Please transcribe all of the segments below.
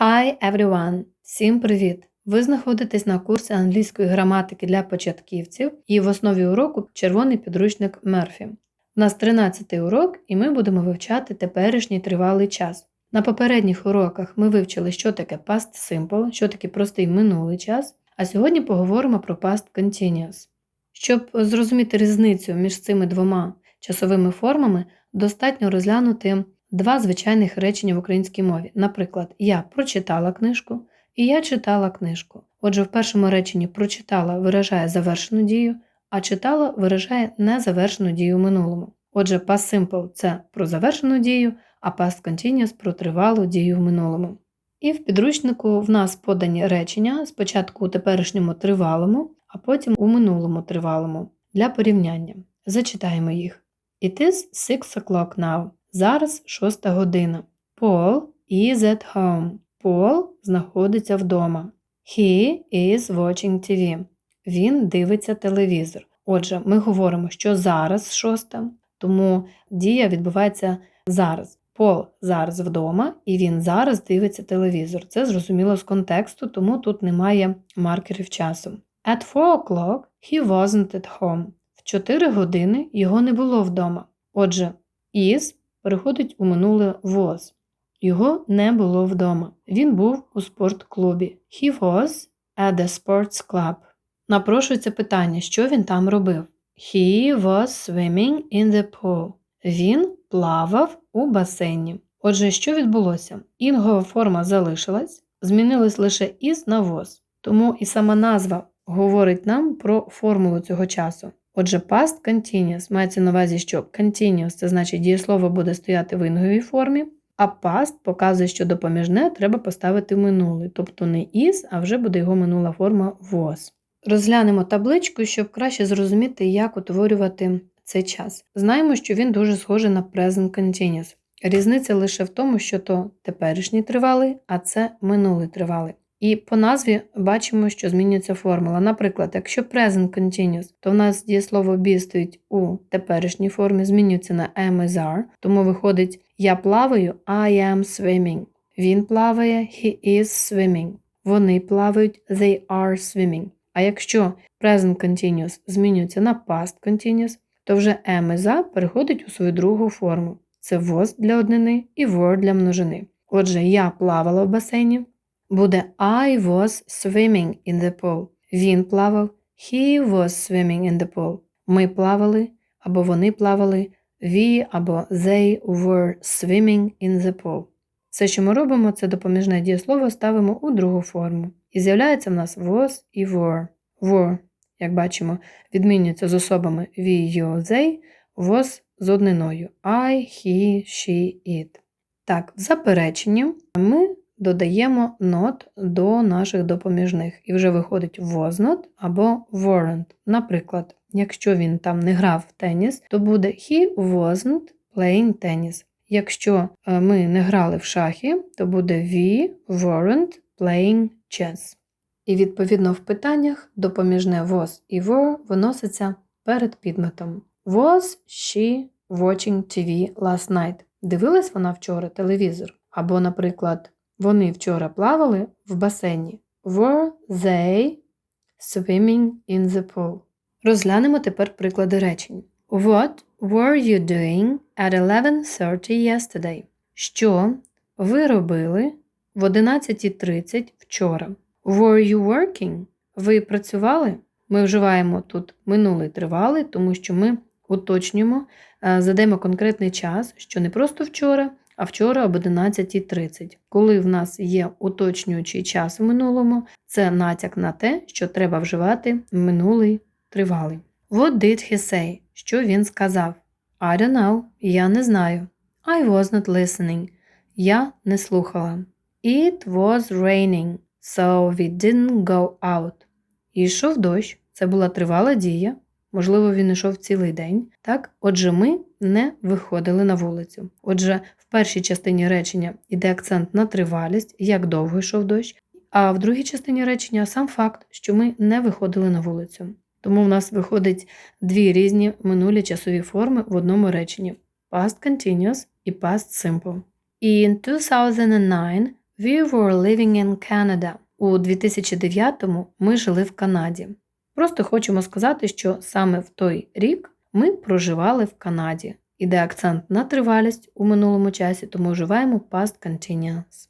Hi everyone! Всім привіт! Ви знаходитесь на курсі англійської граматики для початківців і в основі уроку червоний підручник Мерфі. У нас 13 урок, і ми будемо вивчати теперішній тривалий час. На попередніх уроках ми вивчили, що таке past simple, що таке простий минулий час, а сьогодні поговоримо про past continuous. Щоб зрозуміти різницю між цими двома часовими формами, достатньо розглянути два звичайних речення в українській мові. Наприклад, я прочитала книжку і я читала книжку. Отже, в першому реченні прочитала виражає завершену дію, а читала виражає незавершену дію в минулому. Отже, past simple – це про завершену дію, а past continuous – про тривалу дію в минулому. І в підручнику в нас подані речення спочатку у теперішньому тривалому, а потім у минулому тривалому для порівняння. Зачитаємо їх. It is six o'clock now. Зараз шоста година. Paul is at home. Пол знаходиться вдома. He is watching TV. Він дивиться телевізор. Отже, ми говоримо, що зараз шоста, тому дія відбувається зараз. Пол зараз вдома, і він зараз дивиться телевізор. Це зрозуміло з контексту, тому тут немає маркерів часу. At 4 o'clock he wasn't at home. В 4 години його не було вдома. Отже, is переходить у минуле was. Його не було вдома. Він був у спортклубі. He was at the sports club. Напрошується питання, що він там робив. He was swimming in the pool. Він плавав у басейні. Отже, що відбулося? Інгова форма залишилась, змінилась лише is на was. Тому і сама назва говорить нам про формулу цього часу. Отже, past continuous мається на увазі, що continuous – це значить дієслово буде стояти в інговій формі, а past показує, що допоміжне треба поставити в минулий, тобто не is, а вже буде його минула форма was. Розглянемо табличку, щоб краще зрозуміти, як утворювати цей час. Знаємо, що він дуже схожий на present continuous. Різниця лише в тому, що то теперішній тривалий, а це минулий тривалий. І по назві бачимо, що змінюється формула. Наприклад, якщо present continuous, то в нас дієслово be стоїть у теперішній формі, змінюється на am is are, тому виходить я плаваю, I am swimming. Він плаває, he is swimming. Вони плавають, they are swimming. А якщо present continuous змінюється на past continuous, то вже am is are переходить у свою другу форму. Це was для однини і were для множини. Отже, я плавала в басейні буде I was swimming in the pool. Він плавав, he was swimming in the pool. Ми плавали, або вони плавали, we або they were swimming in the pool. Все, що ми робимо, це допоміжне дієслово ставимо у другу форму. І з'являється в нас was і were. Were, як бачимо, відмінюється з особами we, you, they, was з одниною I, he, she, it. Так, в запереченні ми додаємо not до наших допоміжних. І вже виходить was not або weren't. Наприклад, якщо він там не грав в теніс, то буде he wasn't playing tennis. Якщо е, ми не грали в шахи, то буде we weren't playing chess. І відповідно в питаннях допоміжне was і were виноситься перед підметом. Was she watching TV last night? Дивилась вона вчора телевізор? Або, наприклад, вони вчора плавали в басейні. Were they swimming in the pool? Розглянемо тепер приклади речень. What were you doing at 11.30 yesterday? Що ви робили в 11.30 вчора? Were you working? Ви працювали? Ми вживаємо тут минулий тривалий, тому що ми уточнюємо, е, задаємо конкретний час, що не просто вчора, а вчора об 11.30. Коли в нас є уточнюючий час в минулому, це натяк на те, що треба вживати минулий тривалий. What did he say? Що він сказав? I don't know. Я не знаю. I was not listening. Я не слухала. It was raining, so we didn't go out. І йшов дощ. Це була тривала дія. Можливо, він йшов цілий день. Так? Отже, ми не виходили на вулицю. Отже, в першій частині речення йде акцент на тривалість, як довго йшов дощ, а в другій частині речення сам факт, що ми не виходили на вулицю. Тому в нас виходить дві різні минулі часові форми в одному реченні: past continuous і past simple. In 2009 We were living in Canada. У 2009-му ми жили в Канаді. Просто хочемо сказати, що саме в той рік ми проживали в Канаді. Іде акцент на тривалість у минулому часі, тому вживаємо past continuous.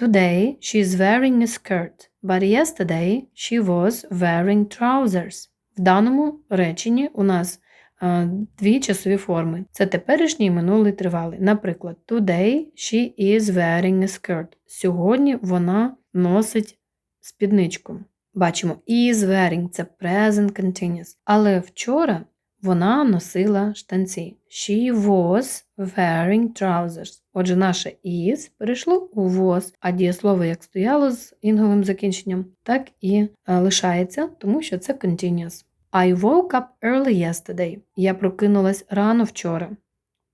Today she is wearing a skirt, but yesterday she was wearing trousers. В даному реченні у нас е, дві часові форми. Це теперішній і минулий тривалий. Наприклад, today she is wearing a skirt. Сьогодні вона носить спідничку. Бачимо, is wearing це present continuous. Але вчора вона носила штанці. She was wearing trousers. Отже, наше is перейшло у was, а дієслово як стояло з інговим закінченням, так і е, лишається, тому що це continuous. I woke up early yesterday. Я прокинулась рано вчора.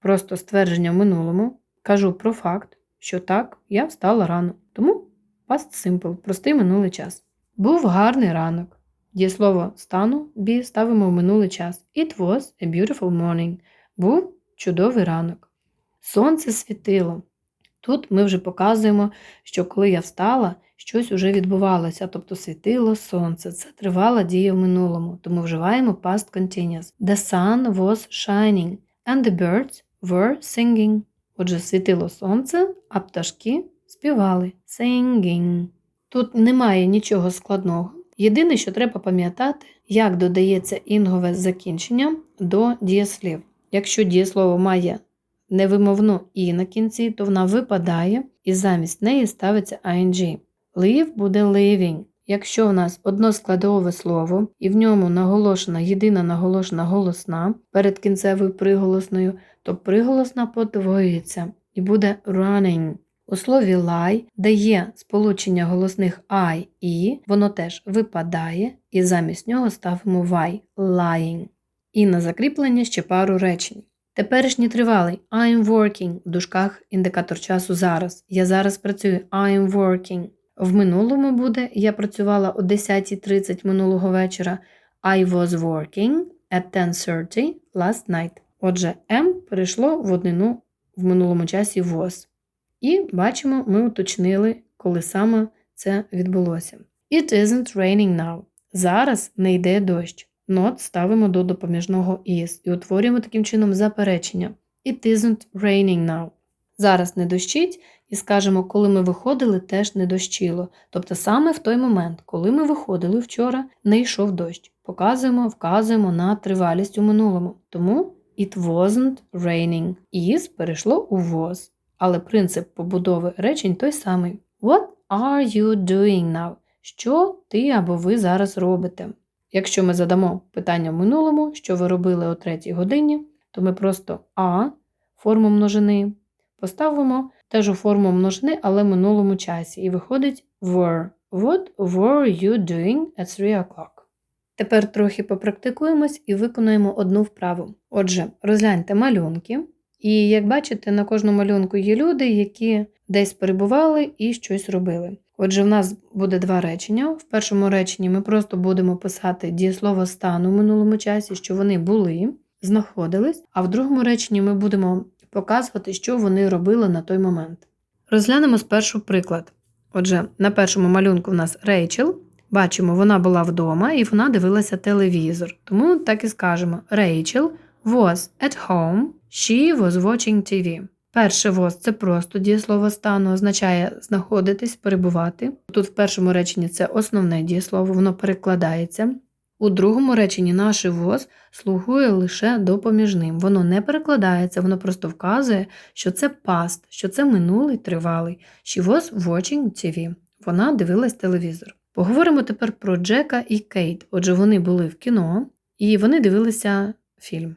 Просто ствердження в минулому. Кажу про факт, що так, я встала рано. Тому past simple, простий минулий час. Був гарний ранок. Дієслово стану be ставимо в минулий час. It was a beautiful morning. Був чудовий ранок. Сонце світило. Тут ми вже показуємо, що коли я встала, щось уже відбувалося, тобто світило сонце. Це тривала дія в минулому, тому вживаємо past continuous. The sun was shining and the birds were singing. Отже, світило сонце, а пташки співали singing. Тут немає нічого складного. Єдине, що треба пам'ятати, як додається інгове закінчення до дієслів. Якщо дієслово має невимовну і на кінці, то вона випадає і замість неї ставиться ing. Live буде living. Якщо в нас односкладове слово і в ньому наголошена єдина наголошена голосна перед кінцевою приголосною, то приголосна подвоюється і буде running. У слові lie, де є сполучення голосних I і, воно теж випадає, і замість нього ставимо y lying. І на закріплення ще пару речень. Теперішній тривалий I'm working в дужках індикатор часу зараз. Я зараз працюю I'm working. В минулому буде я працювала о 10.30 минулого вечора. I was working at 10.30 last night. Отже, M перейшло в однину в минулому часі was. І бачимо, ми уточнили, коли саме це відбулося. It isn't raining now. Зараз не йде дощ. Not ставимо до допоміжного is і утворюємо таким чином заперечення. It isn't raining now. Зараз не дощить, і скажемо, коли ми виходили, теж не дощило. Тобто саме в той момент, коли ми виходили вчора, не йшов дощ. Показуємо, вказуємо на тривалість у минулому. Тому it wasn't raining. Is перейшло у was. Але принцип побудови речень той самий. What are you doing now? Що ти або ви зараз робите? Якщо ми задамо питання в минулому, що ви робили о третій годині, то ми просто а форму множини поставимо теж у форму множини, але в минулому часі. І виходить were. What were you doing at 3 o'clock? Тепер трохи попрактикуємось і виконуємо одну вправу. Отже, розгляньте малюнки. І як бачите, на кожному малюнку є люди, які десь перебували і щось робили. Отже, в нас буде два речення. В першому реченні ми просто будемо писати дієслово стану в минулому часі, що вони були, знаходились, а в другому реченні ми будемо показувати, що вони робили на той момент. Розглянемо спершу приклад. Отже, на першому малюнку в нас Рейчел. Бачимо, вона була вдома і вона дивилася телевізор. Тому так і скажемо: Рейчел was at home, she was watching TV. Перше was – це просто дієслово стану, означає знаходитись, перебувати. Тут в першому реченні це основне дієслово, воно перекладається. У другому реченні наше was слугує лише допоміжним. Воно не перекладається, воно просто вказує, що це past, що це минулий тривалий. She was watching TV. Вона дивилась телевізор. Поговоримо тепер про Джека і Кейт. Отже, вони були в кіно і вони дивилися фільм.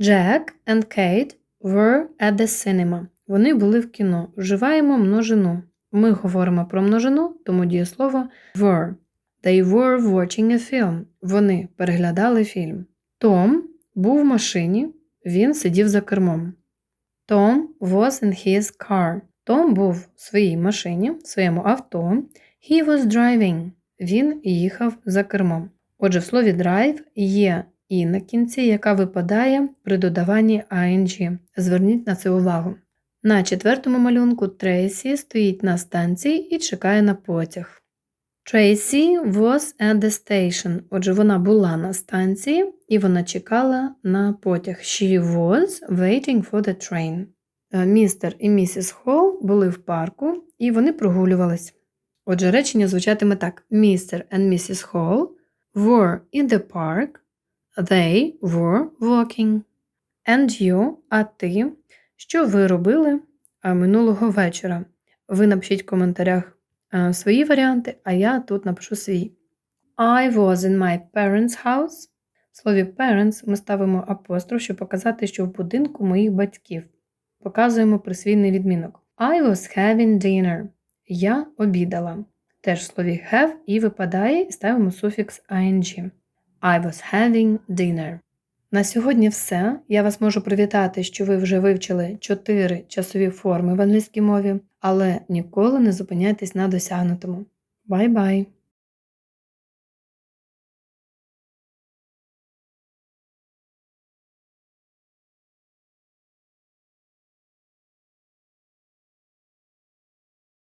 Jack and Kate were at the cinema. Вони були в кіно. Вживаємо множину. Ми говоримо про множину, тому дієслово were. They were watching a film. Вони переглядали фільм. Том був в машині, він сидів за кермом. Tom was in his car. Том був в своїй машині, в своєму авто. He was driving. Він їхав за кермом. Отже, в слові drive є і на кінці, яка випадає при додаванні ing. Зверніть на це увагу. На четвертому малюнку Трейсі стоїть на станції і чекає на потяг. Tracy was at the station. Отже, вона була на станції і вона чекала на потяг. She was waiting for the train. Е, Містер і місіс Холл були в парку і вони прогулювались. Отже, речення звучатиме так: Містер and місіс Холл were in the park. They were walking. And you, а ти, що ви робили минулого вечора? Ви напишіть в коментарях свої варіанти, а я тут напишу свій. I was in my parents' house. В слові parents ми ставимо апостроф, щоб показати, що в будинку моїх батьків. Показуємо присвійний відмінок. I was having dinner. Я обідала. Теж в слові have і випадає, і ставимо суфікс ing. I was having dinner. На сьогодні все. Я вас можу привітати, що ви вже вивчили 4 часові форми в англійській мові, але ніколи не зупиняйтесь на досягнутому. Бай-бай!